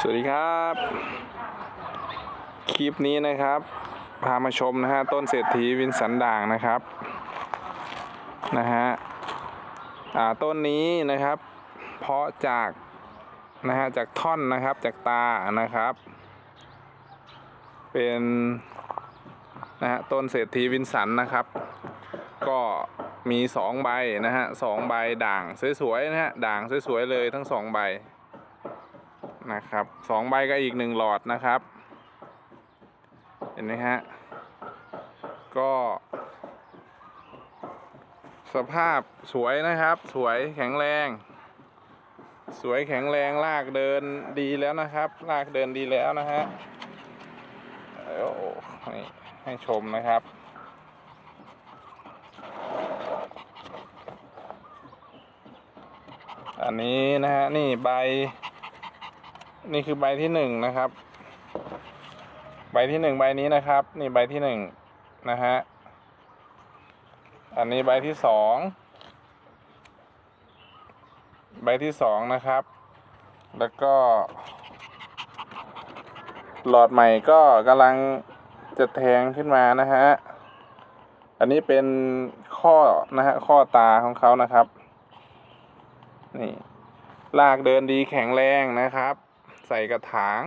สวัสดีครับ คลิปนี้นะครับ พามาชมนะฮะต้นเศรษฐีวินสันด่างนะครับนะฮะอ่าต้นนี้นะครับ เพาะจากนะฮะจากท่อนนะครับจากตานะครับ เป็นนะฮะต้นเศรษฐีวินสันนะครับ ก็มีสองใบนะฮะสองใบด่างสวยๆนะฮะด่างสวยๆเลยทั้งสองใบ นะครับสองใบก็อีกหนึ่งหลอดนะครับ เห็นไหมฮะ ก็ สภาพสวยนะครับ สวยแข็งแรง สวยแข็งแรงลากเดินดีแล้วนะครับ ลากเดินดีแล้วนะฮะโอ้นี่ให้ชมนะครับอันนี้นะฮะ นี่ใบ นี่คือใบที่หนึ่งนะครับ ใบที่หนึ่งใบนี้นะครับ นี่ใบที่หนึ่งนะฮะ อันนี้ใบที่สอง ใบที่สองนะครับ แล้วก็ หลอดใหม่ก็กำลังจะแทงขึ้นมานะฮะ อันนี้เป็นข้อนะฮะข้อตาของเขานะครับ นี่ลากเดินดีแข็งแรงนะครับ ใส่กระถาง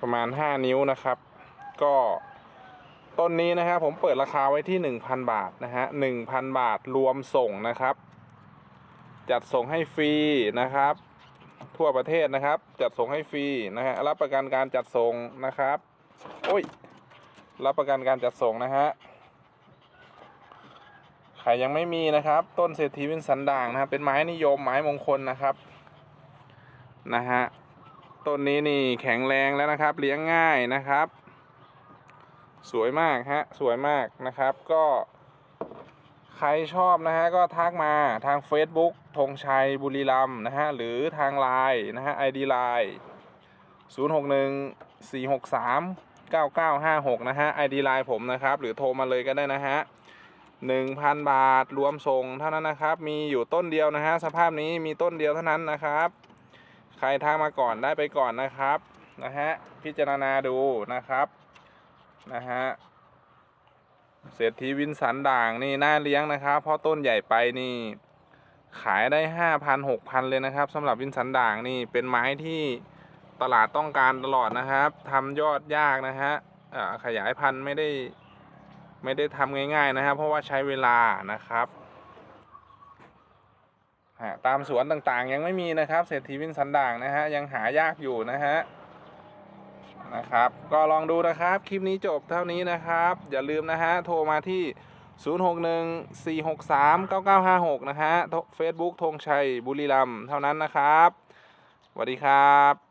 ประมาณ 5 นิ้วนะครับ ก็ต้นนี้นะครับผมเปิดราคาไว้ที่ 1,000 บาทนะฮะ1,000 บาทรวมส่งนะครับ จัดส่งให้ฟรีนะครับ ทั่วประเทศนะครับ จัดส่งให้ฟรีนะฮะรับประกันการจัดส่งนะครับโอ้ยรับประกันการจัดส่งนะฮะใครยังไม่มีนะครับ ต้นเศรษฐีวินสันด่างนะครับ เป็นไม้นิยมไม้มงคลนะครับ นะฮะต้นนี้นี่แข็งแรงแล้วนะครับ เลี้ยงง่ายนะครับ สวยมากฮะสวยมากนะครับ ก็ใครชอบนะฮะก็ทักมาทาง Facebook ธงชัยบุรีรัมนะฮะหรือทางไลน์นะฮะ ID ไลน์061 463 9956นะฮะ ID ไลน์ผมนะครับ หรือโทรมาเลยก็ได้นะฮะ1,000บาทรวมส่งเท่านั้นนะครับ มีอยู่ต้นเดียวนะฮะสภาพนี้มีต้นเดียวเท่านั้นนะครับ ใครทางมาก่อนได้ไปก่อนนะครับนะฮะพิจารณาดูนะครับนะฮะเศรษฐีวินสันด่างนี่น่าเลี้ยงนะครับ เพราะต้นใหญ่ไปนี่ขายได้ห้าพันหกพันเลยนะครับสำหรับวินสันด่างนี่เป็นไม้ที่ตลาดต้องการตลอดนะครับทำยอดยากนะฮะขยายพันธุ์ไม่ได้ไม่ได้ทำง่ายๆนะครับ เพราะว่าใช้เวลานะครับ ฮะตามสวนต่างๆ ยังไม่มีนะครับเศรษฐีวินสันด่างนะฮะยังหายากอยู่นะฮะนะครับ ก็ลองดูนะครับ คลิปนี้จบเท่านี้นะครับ อย่าลืมนะฮะโทรมาที่ 0614639956 นะฮะเฟซบุ๊กธงชัยบุรีรัมย์เท่านั้นนะครับสวัสดีครับ